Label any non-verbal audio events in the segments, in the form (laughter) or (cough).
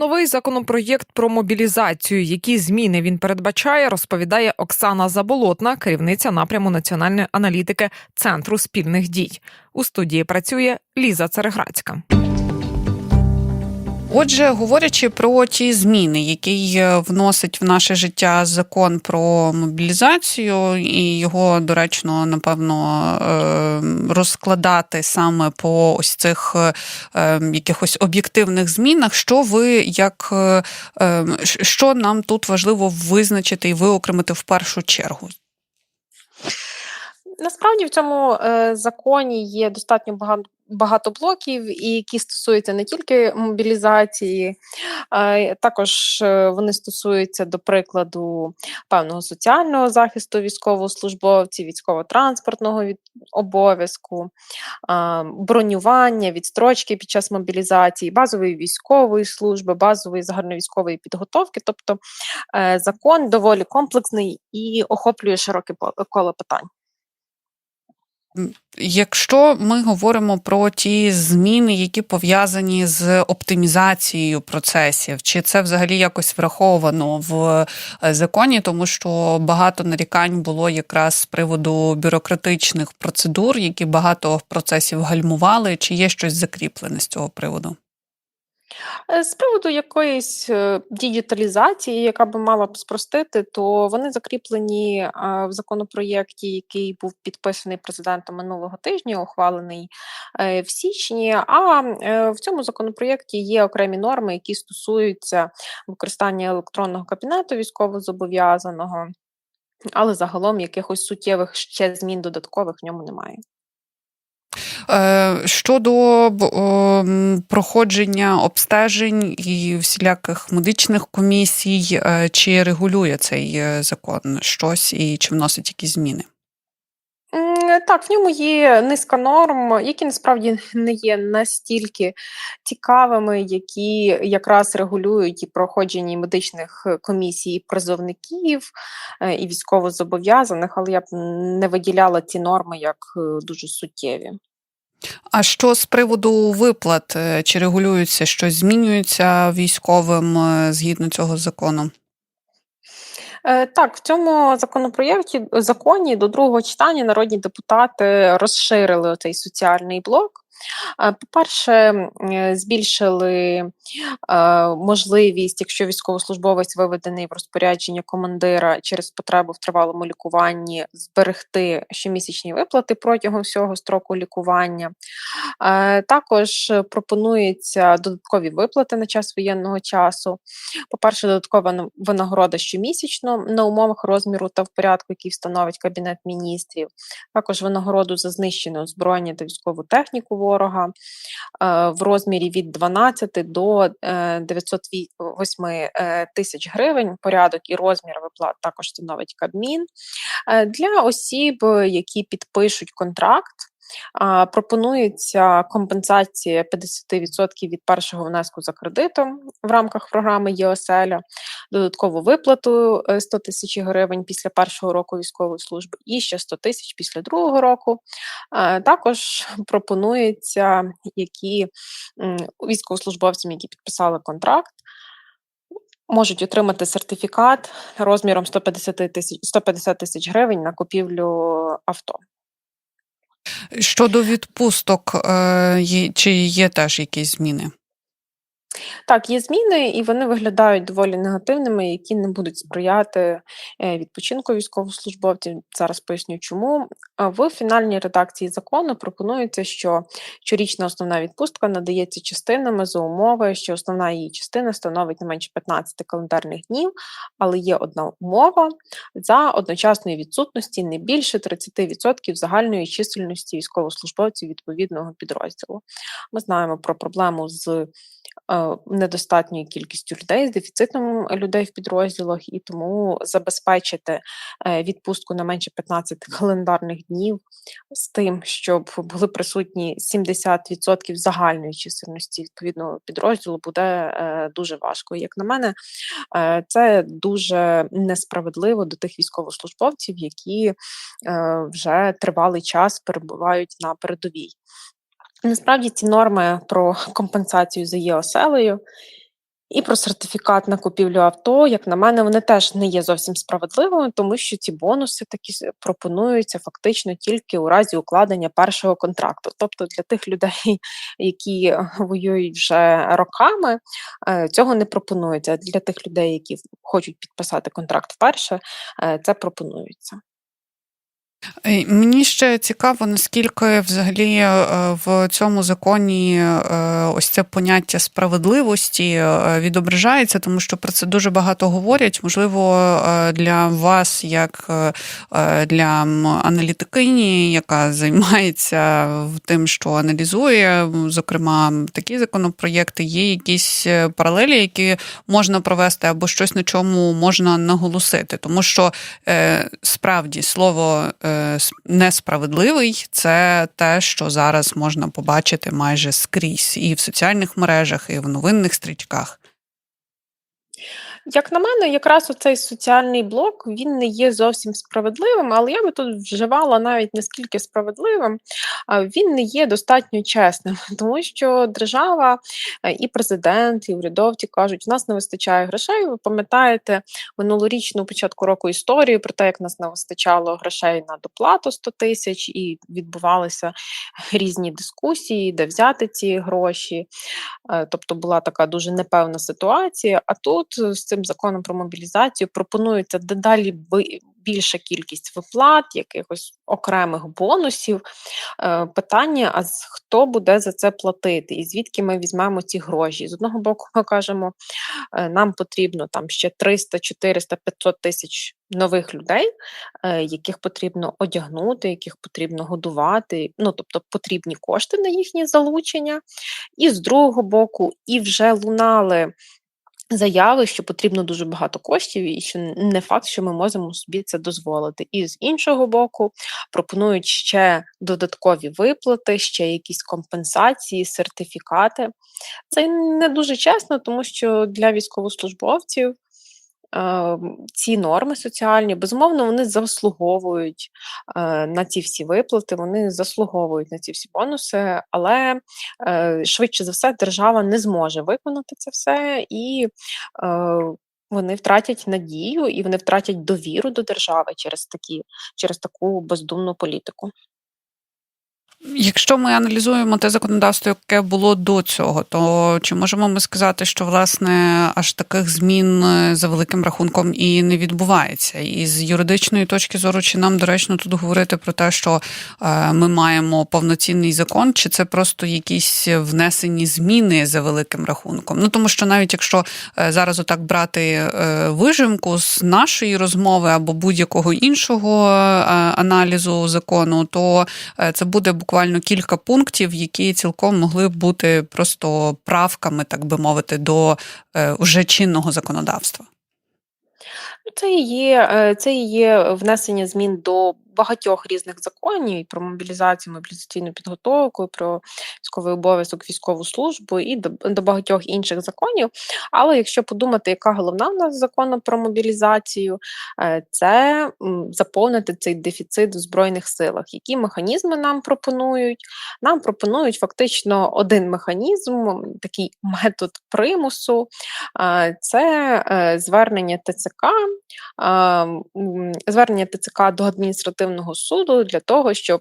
Новий законопроєкт про мобілізацію. Які зміни він передбачає, розповідає Оксана Заболотна, керівниця напряму національної аналітики Центру спільних дій. У студії працює Ліза Цереграцька. Отже, говорячи про ті зміни, які е, вносить в наше життя закон про мобілізацію, і його доречно напевно е, розкладати саме по ось цих е, якихось об'єктивних змінах, що ви як що нам тут важливо визначити і виокремити в першу чергу? Насправді в цьому е, законі є достатньо багато багато блоків, які стосуються не тільки мобілізації, а також е, вони стосуються, до прикладу, певного соціального захисту військовослужбовців, військово-транспортного від обов'язку, бронювання, відстрочки під час мобілізації, базової військової служби, базової загальновійськової підготовки. Тобто е, закон доволі комплексний і охоплює широке коло питань. Якщо ми говоримо про ті зміни, які пов'язані з оптимізацією процесів, чи це взагалі якось враховано в е, законі, тому що багато нарікань було якраз з приводу бюрократичних процедур, які багато процесів гальмували, чи є щось закріплене з цього приводу? Е, з приводу якоїсь е, діджиталізації, яка би мала б спростити, то вони закріплені в законопроєкті, який був підписаний президентом минулого тижня, ухвалений е, в січні. А в цьому законопроєкті є окремі норми, які стосуються використання електронного кабінету військовозобов'язаного, але загалом якихось суттєвих ще змін додаткових в ньому немає. Е, щодо проходження обстежень і всіляких медичних комісій, е, чи регулює цей е, закон щось і чи вносить якісь зміни? Так, в ньому є низка норм, які насправді не є настільки цікавими, які якраз регулюють і проходження медичних комісій призовників і військовозобов'язаних, але я б не виділяла ці норми як дуже суттєві. А що з приводу виплат? Е, чи регулюється щось змінюється військовим е, згідно цього закону? Е, так, в цьому законопроєкті законі до другого читання народні депутати розширили цей соціальний блок. По-перше, збільшили можливість, якщо військовослужбовець виведений в розпорядження командира через потребу в тривалому лікуванні, зберегти щомісячні виплати протягом всього строку лікування. Також пропонуються додаткові виплати на час воєнного часу. По-перше, додаткова винагорода щомісячно на умовах розміру та в порядку, який встановить Кабінет міністрів, також винагороду за знищене озброєння та військову техніку ворога е, в розмірі від 12 до 908 е, е, тисяч гривень. Порядок і розмір виплат також становить Кабмін. Для осіб, які підпишуть контракт. Пропонується компенсація 50% від першого внеску за кредитом в рамках програми ЄОСЕЛЯ, додаткову виплату 100 е, тисяч гривень після першого року військової служби і ще 100 тисяч після другого року. Також (laughs) пропонується які військовослужбовцям, які підписали контракт. Можуть отримати сертифікат розміром 150 тисяч 150 тисяч гривень на купівлю авто. Щодо відпусток, е, чи є теж якісь зміни? Так, є зміни, і вони виглядають доволі негативними, які не будуть сприяти е, відпочинку військовослужбовців. Зараз поясню, чому в фінальній редакції закону пропонується, що щорічна основна відпустка надається частинами за умови, що основна її частина становить не менше 15 календарних днів, але є одна умова за одночасної відсутності не більше 30% загальної чисельності військовослужбовців відповідного підрозділу. Ми знаємо про проблему з недостатньою кількістю людей, з дефіцитом людей в підрозділах, і тому забезпечити е, відпустку на менше 15 календарних днів з тим, щоб були присутні 70% загальної чисельності відповідного підрозділу, буде е, дуже важко. Як на мене, це дуже несправедливо до тих військовослужбовців, які вже тривалий час перебувають на передовій. Насправді ці норми про компенсацію за є оселею І про сертифікат на купівлю авто, як на мене, вони теж не є зовсім справедливими, тому що ці бонуси такі пропонуються фактично тільки у разі укладення першого контракту. Тобто для тих людей, (laughs) які воюють вже роками, е, цього не пропонується. Для тих людей, які хочуть підписати контракт вперше, е, це пропонується. Е, Мені ще цікаво, наскільки взагалі е, в цьому законі е, ось це поняття справедливості відображається, тому що про це дуже багато говорять. Можливо, для вас, як для аналітикині, яка займається тим, що аналізує, зокрема, такі законопроєкти, є якісь паралелі, які можна провести, або щось на чому можна наголосити, тому що справді слово несправедливий це те, що зараз можна побачити майже скрізь і в соціальних мережах, і в новинних стрічках. Як на мене, якраз оцей соціальний блок він не є зовсім справедливим, але я би тут вживала навіть не скільки справедливим, він не є достатньо чесним, (laughs) тому що держава е, і президент, і урядовці кажуть, у нас не вистачає грошей. Ви пам'ятаєте минулорічну початку року історію про те, як нас не вистачало грошей на доплату 100 тисяч, і відбувалися різні дискусії, де взяти ці гроші. Е, Тобто була така дуже непевна ситуація. А тут з цим законом про мобілізацію пропонується дедалі більша кількість виплат, якихось окремих бонусів. Е, Питання: а хто буде за це платити, і звідки ми візьмемо ці гроші? З одного боку, ми кажемо, е, нам потрібно там ще 300, 400, 500 тисяч нових людей, е, яких потрібно одягнути, яких потрібно годувати. Ну тобто потрібні кошти на їхнє залучення. І з другого боку, і вже лунали заяви, що потрібно дуже багато коштів, і що не факт, що ми можемо собі це дозволити. І з іншого боку, пропонують ще додаткові виплати, ще якісь компенсації, сертифікати. Це не дуже чесно, тому що для військовослужбовців. Ці норми соціальні, безумовно, вони заслуговують на ці всі виплати, вони заслуговують на ці всі бонуси, але е, швидше за все держава не зможе виконати це все, і е, вони втратять надію і вони втратять довіру до держави через такі, через таку бездумну політику. Якщо ми аналізуємо те законодавство, яке було до цього, то чи можемо ми сказати, що власне аж таких змін е, за великим рахунком і не відбувається? І з юридичної точки зору, чи нам доречно тут говорити про те, що е, ми маємо повноцінний закон, чи це просто якісь внесені зміни за великим рахунком? Ну тому що навіть якщо е, зараз отак брати вижимку з нашої розмови або будь-якого іншого аналізу закону, то це буде буквально кілька пунктів, які цілком могли б бути просто правками, так би мовити, до е, уже чинного законодавства. Ну, Це і є, е, це і є внесення змін до багатьох різних законів і про мобілізацію, мобілізаційну підготовку, про військовий обов'язок, військову службу і до, до багатьох інших законів. Але якщо подумати, яка головна в нас закону про мобілізацію, е, це заповнити цей дефіцит в збройних силах. Які механізми нам пропонують? Нам пропонують фактично один механізм, такий метод примусу. Е, Це е, звернення ТЦК, звернення ТЦК до адміністративного суду для того, щоб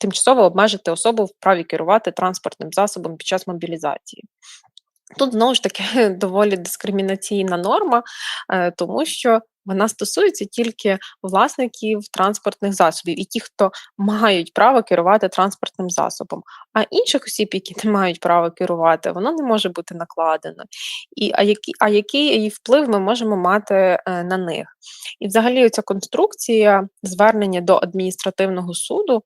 тимчасово обмежити особу в праві керувати транспортним засобом під час мобілізації. Тут знову ж таки (laughs) доволі дискримінаційна норма, е, тому що вона стосується тільки власників транспортних засобів і ті, хто мають право керувати транспортним засобом. А інших осіб, які не мають права керувати, воно не може бути накладено. І, а, які, а який її вплив ми можемо мати е, на них? І взагалі ця конструкція звернення до адміністративного суду,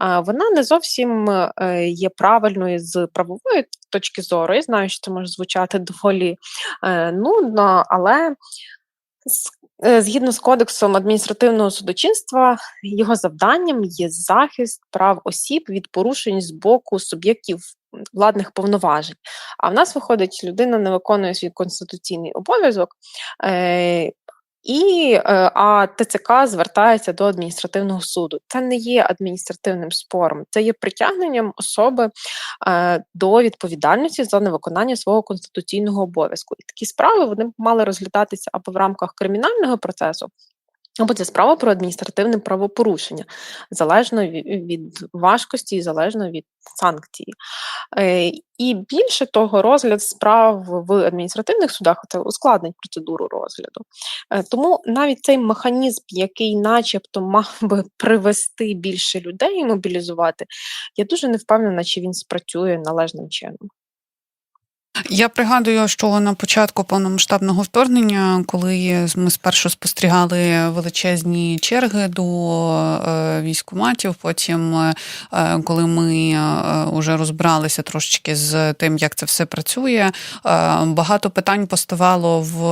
вона не зовсім е, є правильною з правової точки зору. Я знаю, що це може звучати доволі е, нудно, але згідно з кодексом адміністративного судочинства, його завданням є захист прав осіб від порушень з боку суб'єктів владних повноважень. А в нас виходить, людина не виконує свій конституційний обов'язок. І е, а ТЦК звертається до адміністративного суду. Це не є адміністративним спором, це є притягненням особи е, до відповідальності за невиконання свого конституційного обов'язку. І такі справи вони мали розглядатися або в рамках кримінального процесу, або це справа про адміністративне правопорушення, залежно від, важкості і залежно від санкції. Е, і більше того, розгляд справ в адміністративних судах це ускладнить процедуру розгляду. Е, тому навіть цей механізм, який, начебто, мав би привести більше людей і мобілізувати, я дуже не впевнена, чи він спрацює належним чином. Я пригадую, що на початку повномасштабного вторгнення, коли ми спершу спостерігали величезні черги до е, військкоматів, потім, е, коли ми вже розбиралися трошечки з тим, як це все працює, е, багато питань поставало в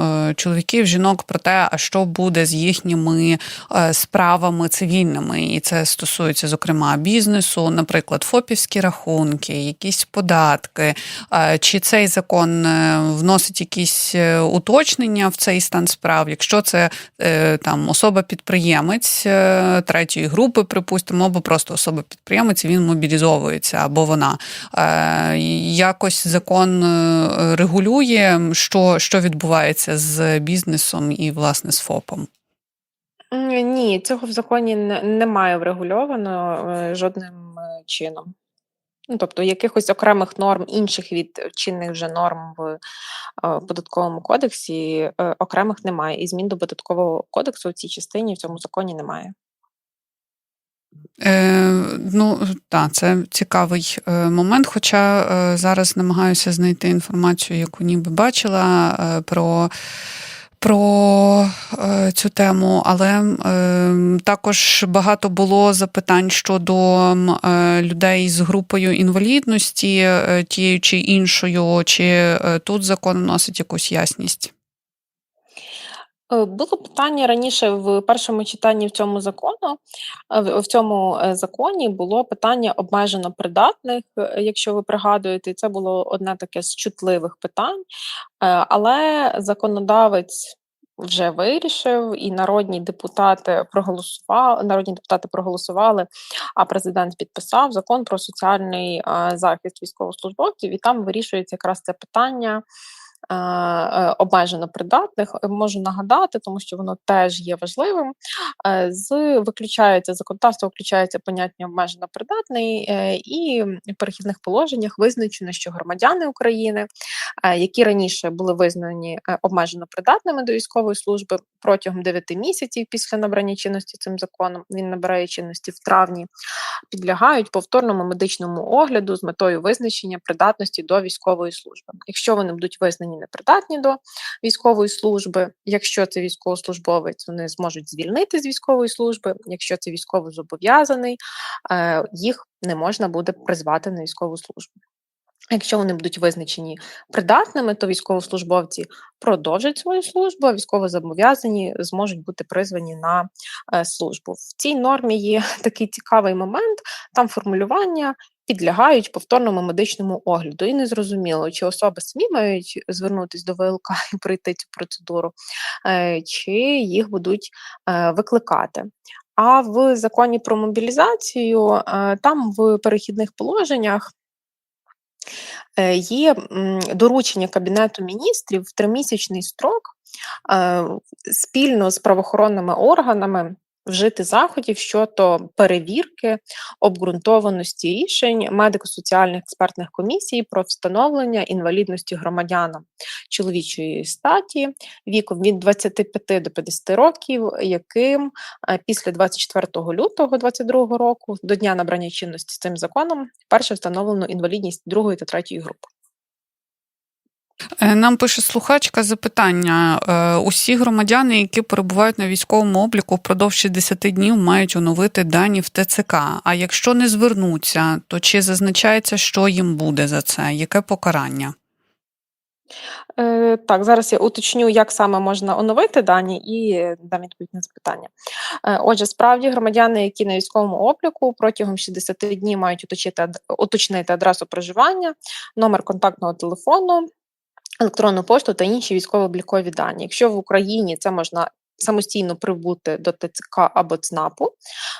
е, чоловіків, жінок про те, а що буде з їхніми е, справами цивільними, і це стосується зокрема бізнесу, наприклад, ФОПівські рахунки, якісь податки. Чи цей закон е, вносить якісь е, уточнення в цей стан справ? Якщо це е, там особа-підприємець третьої групи, припустимо, або просто особа-підприємець, він мобілізовується або вона. Якось закон регулює, що, що відбувається з бізнесом і власне з ФОПом. Ні, цього в законі немає врегульовано жодним чином. Ну, тобто якихось окремих норм, інших від чинних вже норм в е, податковому кодексі, е, окремих немає. І змін до податкового кодексу в цій частині в цьому законі немає. Е, ну, так, це цікавий е, момент. Хоча е, зараз намагаюся знайти інформацію, яку ніби бачила е, про. Про цю тему, але е, також багато було запитань щодо е, людей з групою інвалідності, е, тією чи іншою, чи е, тут закон вносить якусь ясність. Е, Було питання раніше в першому читанні в цьому закону. е, В цьому е, законі було питання обмежено придатних, якщо ви пригадуєте, це було одне таке з чутливих питань. Але законодавець вже вирішив, і народні депутати проголосували. Народні депутати проголосували, а президент підписав закон про соціальний захист військовослужбовців, і там вирішується якраз це питання обмежено придатних. Е, Можу нагадати, тому що воно теж є важливим. Е, З виключається законодавство, включається поняття обмежено придатний, е, і в перехідних положеннях визначено, що громадяни України, е, які раніше були визнані е, обмежено придатними до військової служби протягом 9 місяців після набрання чинності цим законом, він набирає чинності в травні, підлягають повторному медичному огляду з метою визначення придатності до військової служби. Якщо вони будуть визнані непридатні до військової служби, якщо це військовослужбовець, вони зможуть звільнити з військової служби. Якщо це військовозобов'язаний, е, їх не можна буде призвати на військову службу. Якщо вони будуть визначені придатними, то військовослужбовці продовжать свою службу, а військовозобов'язані зможуть бути призвані на е, службу. В цій нормі є (laughs) такий цікавий момент, там формулювання підлягають повторному медичному огляду. І незрозуміло, чи особи самі мають звернутися до ВЛК (laughs) і пройти цю процедуру, е, чи їх будуть е, викликати. А в законі про мобілізацію там в перехідних положеннях є доручення Кабінету міністрів в тримісячний строк е, спільно з правоохоронними органами вжити заходів щодо перевірки обґрунтованості рішень медико-соціальних експертних комісій про встановлення інвалідності громадянам чоловічої статі віком від 25 до 50 років, яким е, після 24 лютого 2022 року до дня набрання чинності цим законом перше встановлено інвалідність другої та третьої групи. Е, Нам пише слухачка запитання: Е, усі громадяни, які перебувають на військовому обліку впродовж 60 днів, мають оновити дані в ТЦК. А якщо не звернуться, то чи зазначається, що їм буде за це? Яке покарання? Е, так, зараз я уточню, як саме можна оновити дані, і дам відповідь на запитання. Отже, справді громадяни, які на військовому обліку протягом 60 днів мають уточнити, ад- уточнити адресу проживання, номер контактного телефону. Електронну пошту та інші військово-облікові дані. Якщо в Україні це можна самостійно прибути до ТЦК або ЦНАПу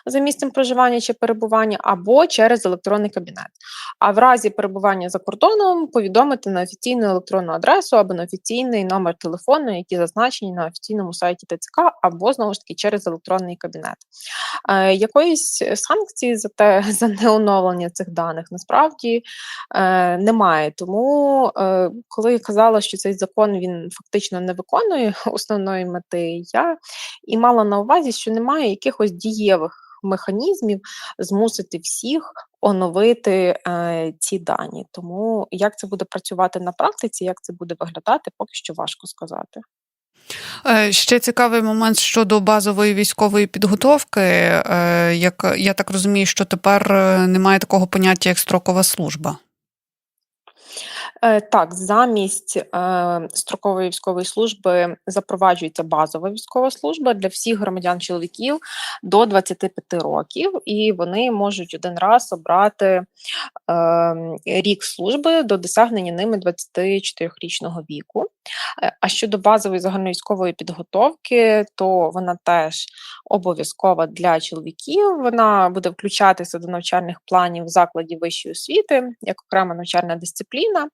за місцем проживання чи перебування, або через електронний кабінет. А в разі перебування за кордоном повідомити на офіційну електронну адресу або на офіційний номер телефону, які зазначені на офіційному сайті ТЦК, або знову ж таки через електронний кабінет. Е, якоїсь санкції за те (laughs) за неоновлення цих даних насправді е, немає. Тому, е, коли я казала, що цей закон він фактично не виконує (laughs) основної мети, я і мала на увазі, що немає якихось дієвих механізмів змусити всіх оновити е, ці дані. Тому як це буде працювати на практиці, як це буде виглядати, поки що важко сказати. Е, Ще цікавий момент щодо базової військової підготовки. Е, Як я так розумію, що тепер е, немає такого поняття, як строкова служба. Е, Так, замість е, строкової військової служби запроваджується базова військова служба для всіх громадян чоловіків до 25 років, і вони можуть один раз обрати е, рік служби до досягнення ними 24-річного віку. А щодо базової загальновійськової підготовки, то вона теж обов'язкова для чоловіків. Вона буде включатися до навчальних планів в закладі вищої освіти як окрема навчальна дисципліна.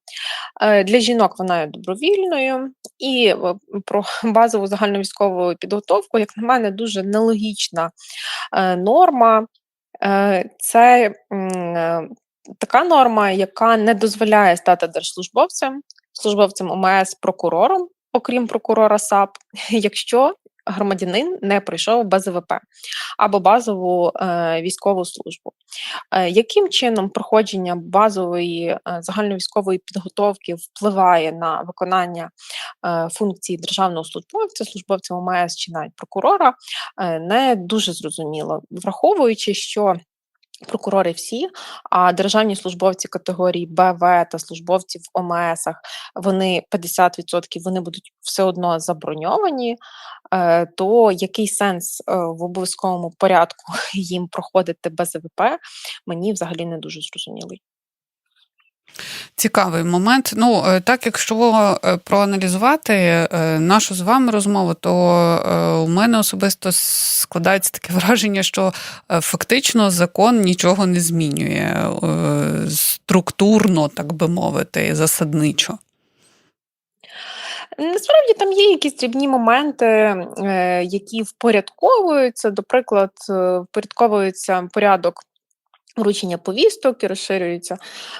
Е, Для жінок вона є добровільною, і е, про базову загальновійськову підготовку, як на мене, дуже нелогічна е, норма. Це така норма, яка не дозволяє стати держслужбовцем, службовцем ОМС, прокурором, окрім прокурора САП, якщо громадянин не пройшов без ВП або базову е, військову службу. Е, яким чином проходження базової е, загальновійськової підготовки впливає на виконання е, функції державного службовця, службовця ОМС чи навіть прокурора, е, не дуже зрозуміло, враховуючи, що Прокурори всі, а державні службовці категорії БВ та службовці в ОМСах вони 50% вони будуть все одно заброньовані, е, то який сенс е, в обов'язковому порядку (laughs) їм проходити без ВП, мені взагалі не дуже зрозумілий. Цікавий момент. Ну, е, так, якщо е, проаналізувати е, нашу з вами розмову, то у мене особисто складається таке (laughs) враження, що фактично закон нічого не змінює структурно, так би мовити, засадничо. Насправді там є якісь дрібні моменти, які впорядковуються. До приклад, е, впорядковується порядок вручення повісток і розширюються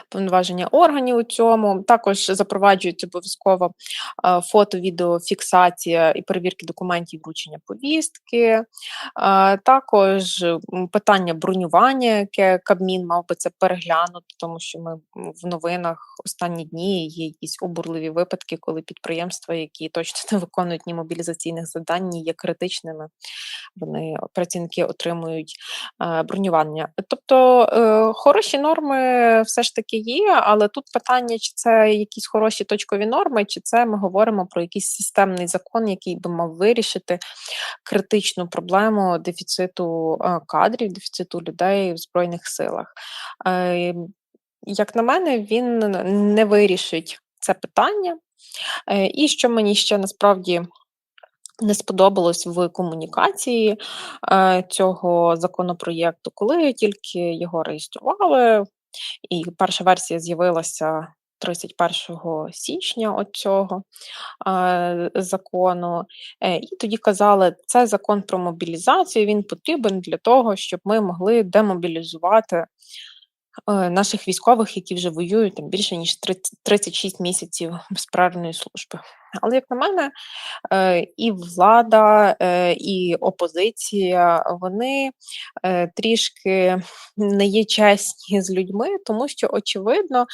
повноваження органів у цьому. Також запроваджується обов'язково е, фото-відеофіксація і перевірки документів вручення повістки. Також питання бронювання, яке Кабмін мав би це переглянути, тому що ми в новинах останні дні є якісь обурливі випадки, коли підприємства, які точно не виконують ні мобілізаційних завдань, ні є критичними, вони працівники отримують бронювання. Тобто е, хороші норми все ж таки є, але тут питання, чи це якісь хороші точкові норми, чи це ми говоримо про якийсь системний закон, який би мав вирішити критичну проблему дефіциту е, кадрів, дефіциту людей в Збройних силах. Е, Як на мене, він не вирішить це питання. Е, І що мені ще насправді не сподобалось в комунікації е, цього законопроєкту, коли тільки його реєстрували, і перша версія з'явилася 31 січня от цього е, закону. Е, і тоді казали, це закон про мобілізацію, він потрібен для того, щоб ми могли демобілізувати е, наших військових, які вже воюють там більше ніж 30 36 місяців безперервної служби. Але як на мене, е, і влада, е, і опозиція вони е, трішки не є чесні з людьми, тому що очевидно,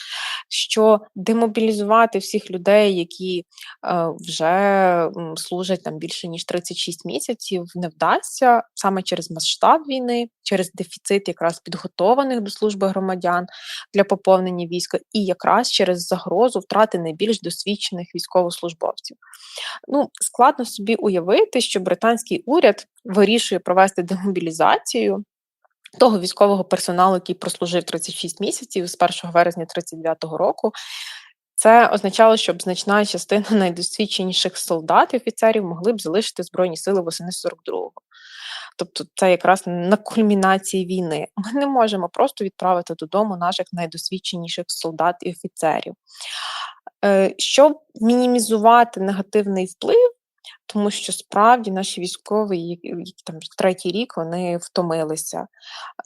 що демобілізувати всіх людей, які вже служать там більше ніж 36 місяців, не вдасться саме через масштаб війни, через дефіцит якраз підготованих до служби громадян для поповнення війська, і якраз через загрозу втрати найбільш досвідчених військовослужбовців. Ну, складно собі уявити, що британський уряд вирішує провести демобілізацію того військового персоналу, який прослужив 36 місяців з 1 вересня 39 року. Це означало, щоб значна частина найдосвідченіших солдат і офіцерів могли б залишити Збройні сили восени 42-го. Тобто це якраз на кульмінації війни. Ми не можемо просто відправити додому наших найдосвідченіших солдат і офіцерів. Е, Щоб мінімізувати негативний вплив, тому що справді наші військові, які там третій рік, вони втомилися.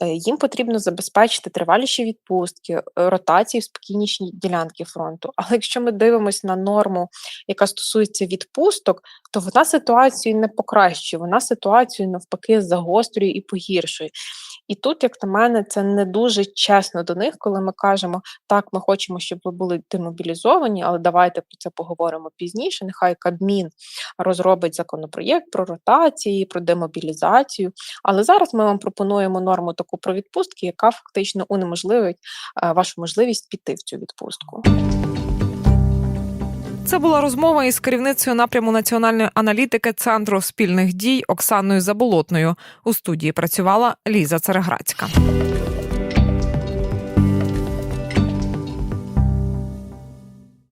Е, Їм потрібно забезпечити триваліші відпустки, ротації в спокійніші ділянки фронту. Але якщо ми дивимося на норму, яка стосується відпусток, то вона ситуацію не покращує, вона ситуацію навпаки загострює і погіршує. І тут, як на мене, це не дуже чесно до них, коли ми кажемо, так, ми хочемо, щоб ви були демобілізовані, але давайте про це поговоримо пізніше. Нехай Кабмін розробить законопроєкт про ротації, про демобілізацію. Але зараз ми вам пропонуємо норму таку про відпустки, яка фактично унеможливить е, вашу можливість піти в цю відпустку. Це була розмова із керівницею напряму національної аналітики Центру спільних дій Оксаною Заболотною. У студії працювала Ліза Цереграцька.